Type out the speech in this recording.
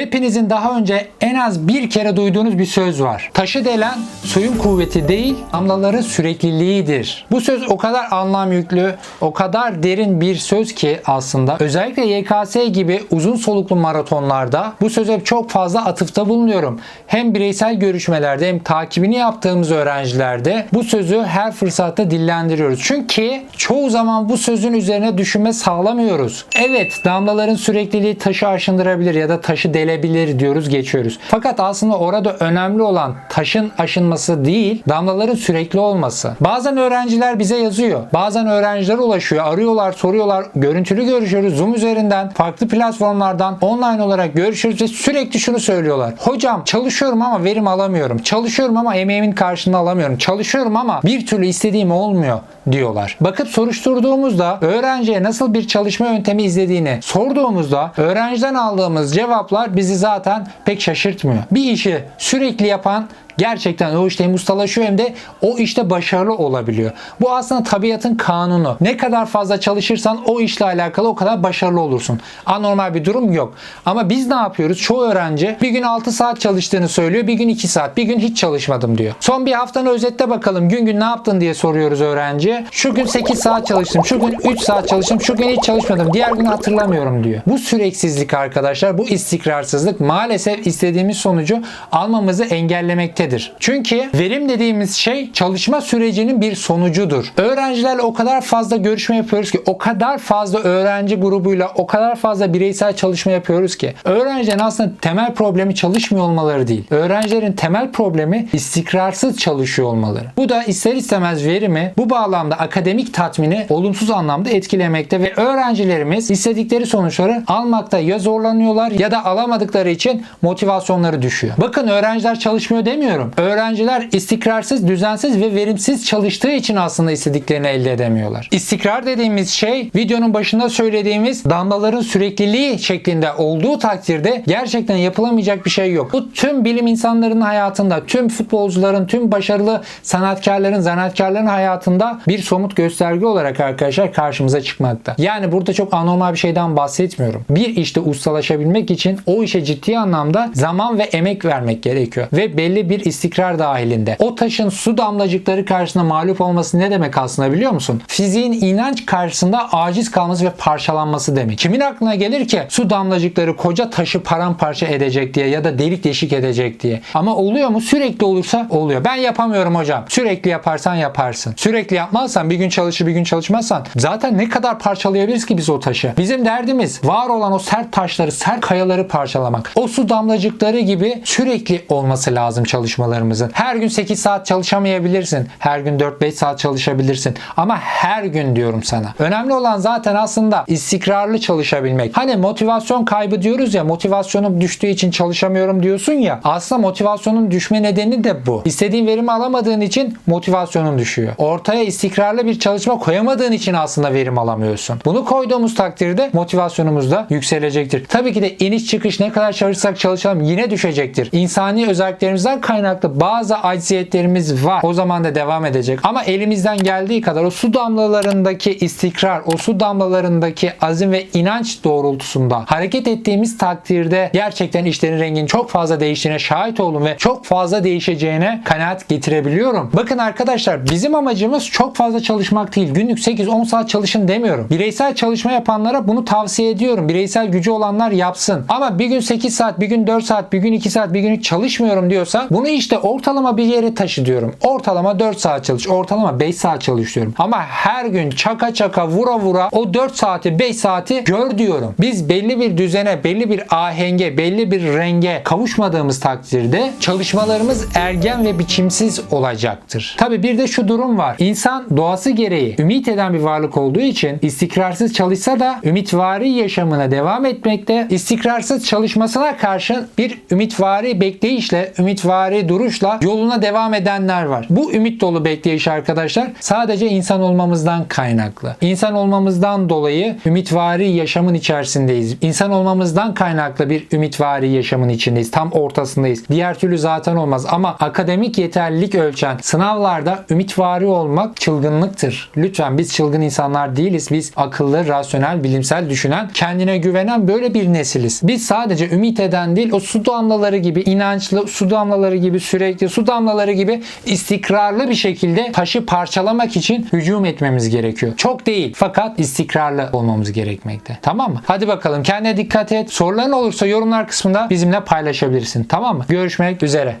Hepinizin daha önce en az bir kere duyduğunuz bir söz var. Taşı delen suyun kuvveti değil, damlaların sürekliliğidir. Bu söz o kadar anlam yüklü, o kadar derin bir söz ki aslında özellikle YKS gibi uzun soluklu maratonlarda bu söze çok fazla atıfta bulunuyorum. Hem bireysel görüşmelerde hem takibini yaptığımız öğrencilerde bu sözü her fırsatta dillendiriyoruz. Çünkü çoğu zaman bu sözün üzerine düşünme sağlamıyoruz. Evet damlaların sürekliliği taşı aşındırabilir ya da taşı delebilir diyoruz geçiyoruz. Fakat aslında orada önemli olan taşın aşınması değil damlaların sürekli olması. Bazen öğrenciler bize yazıyor. Bazen öğrenciler ulaşıyor. Arıyorlar, soruyorlar. Görüntülü görüşüyoruz. Zoom üzerinden, farklı platformlardan online olarak görüşüyoruz ve sürekli şunu söylüyorlar. Hocam çalışıyorum ama verim alamıyorum. Çalışıyorum ama emeğimin karşılığını alamıyorum. Çalışıyorum ama bir türlü istediğim olmuyor diyorlar. Bakıp soruşturduğumuzda öğrenciye nasıl bir çalışma yöntemi izlediğini sorduğumuzda öğrenciden aldığımız cevaplar bizi zaten pek şaşırtmıyor. Bir işi sürekli yapan gerçekten o işte hem ustalaşıyor hem de o işte başarılı olabiliyor. Bu aslında tabiatın kanunu. Ne kadar fazla çalışırsan o işle alakalı o kadar başarılı olursun. Anormal bir durum yok. Ama biz ne yapıyoruz? Çoğu öğrenci bir gün 6 saat çalıştığını söylüyor, bir gün 2 saat, bir gün hiç çalışmadım diyor. Son bir haftanı özette bakalım. Gün gün ne yaptın diye soruyoruz öğrenciye. Şu gün 8 saat çalıştım, şu gün 3 saat çalıştım, şu gün hiç çalışmadım, diğer gün hatırlamıyorum diyor. Bu süreksizlik arkadaşlar, bu istikrarsızlık maalesef istediğimiz sonucu almamızı engellemektedir. Çünkü verim dediğimiz şey çalışma sürecinin bir sonucudur. Öğrencilerle o kadar fazla görüşme yapıyoruz ki, o kadar fazla öğrenci grubuyla, o kadar fazla bireysel çalışma yapıyoruz ki. Öğrencilerin aslında temel problemi çalışmıyor olmaları değil. Öğrencilerin temel problemi istikrarsız çalışıyor olmaları. Bu da ister istemez verimi, bu bağlamda akademik tatmini olumsuz anlamda etkilemekte ve öğrencilerimiz istedikleri sonuçları almakta ya zorlanıyorlar ya da alamadıkları için motivasyonları düşüyor. Bakın öğrenciler çalışmıyor demiyorum. Öğrenciler istikrarsız, düzensiz ve verimsiz çalıştığı için aslında istediklerini elde edemiyorlar. İstikrar dediğimiz şey videonun başında söylediğimiz damlaların sürekliliği şeklinde olduğu takdirde gerçekten yapılamayacak bir şey yok. Bu tüm bilim insanlarının hayatında, tüm futbolcuların, tüm başarılı sanatkarların, zanaatkarların hayatında bir somut gösterge olarak arkadaşlar karşımıza çıkmakta. Yani burada çok anormal bir şeyden bahsetmiyorum. Bir işte ustalaşabilmek için o işe ciddi anlamda zaman ve emek vermek gerekiyor. Ve belli bir istikrar dahilinde. O taşın su damlacıkları karşısında mağlup olması ne demek aslında biliyor musun? Fiziğin inanç karşısında aciz kalması ve parçalanması demek. Kimin aklına gelir ki su damlacıkları koca taşı paramparça edecek diye ya da delik deşik edecek diye. Ama oluyor mu? Sürekli olursa oluyor. Ben yapamıyorum hocam. Sürekli yaparsan yaparsın. Sürekli yapmazsan bir gün çalışır bir gün çalışmazsan zaten ne kadar parçalayabiliriz ki biz o taşı? Bizim derdimiz var olan o sert taşları, sert kayaları parçalamak. O su damlacıkları gibi sürekli olması lazım çalışmalarımızın. Her gün 8 saat çalışamayabilirsin. Her gün 4-5 saat çalışabilirsin. Ama her gün diyorum sana. Önemli olan zaten aslında istikrarlı çalışabilmek. Hani motivasyon kaybı diyoruz ya motivasyonum düştüğü için çalışamıyorum diyorsun ya. Aslında motivasyonun düşme nedeni de bu. İstediğin verimi alamadığın için motivasyonun düşüyor. Ortaya istikrarlı bir çalışma koyamadığın için aslında verim alamıyorsun. Bunu koyduğumuz takdirde motivasyonumuz da yükselecektir. Tabii ki de iniş çıkış ne kadar çalışırsak çalışalım yine düşecektir. İnsani özelliklerimizden kaynaklı bazı acziyetlerimiz var. O zaman da devam edecek. Ama elimizden geldiği kadar o su damlalarındaki istikrar, o su damlalarındaki azim ve inanç doğrultusunda hareket ettiğimiz takdirde gerçekten işlerin renginin çok fazla değiştiğine şahit oldum ve çok fazla değişeceğine kanaat getirebiliyorum. Bakın arkadaşlar bizim amacımız çok fazla çalışmak değil. Günlük 8-10 saat çalışın demiyorum. Bireysel çalışma yapanlara bunu tavsiye ediyorum. Bireysel gücü olanlar yapsın. Ama bir gün 8 saat, bir gün 4 saat, bir gün 2 saat, bir gün hiç çalışmıyorum diyorsan bunu işte ortalama bir yere taşı diyorum. Ortalama 4 saat çalış, ortalama 5 saat çalış diyorum. Ama her gün çaka çaka vura vura o 4 saati 5 saati gör diyorum. Biz belli bir düzene, belli bir ahenge, belli bir renge kavuşmadığımız takdirde çalışmalarımız ergen ve biçimsiz olacaktır. Tabi bir de şu durum var. İnsan doğası gereği ümit eden bir varlık olduğu için istikrarsız çalışsa da ümitvari yaşamına devam etmekte, istikrarsız çalışmasına karşın bir ümitvari bekleyişle, ümitvari ümitvari duruşla yoluna devam edenler var. Bu ümit dolu bekleyiş arkadaşlar sadece insan olmamızdan kaynaklı. İnsan olmamızdan dolayı ümitvari yaşamın içerisindeyiz. İnsan olmamızdan kaynaklı bir ümitvari yaşamın içindeyiz. Tam ortasındayız. Diğer türlü zaten olmaz ama akademik yeterlilik ölçen sınavlarda ümitvari olmak çılgınlıktır. Lütfen biz çılgın insanlar değiliz. Biz akıllı, rasyonel, bilimsel düşünen, kendine güvenen böyle bir nesiliz. Biz sadece ümit eden değil o su damlaları gibi inançlı, su damlaları gibi sürekli, su damlaları gibi istikrarlı bir şekilde taşı parçalamak için hücum etmemiz gerekiyor. Çok değil fakat istikrarlı olmamız gerekmekte. Tamam mı? Hadi bakalım kendine dikkat et. Soruların olursa yorumlar kısmında bizimle paylaşabilirsin. Tamam mı? Görüşmek üzere.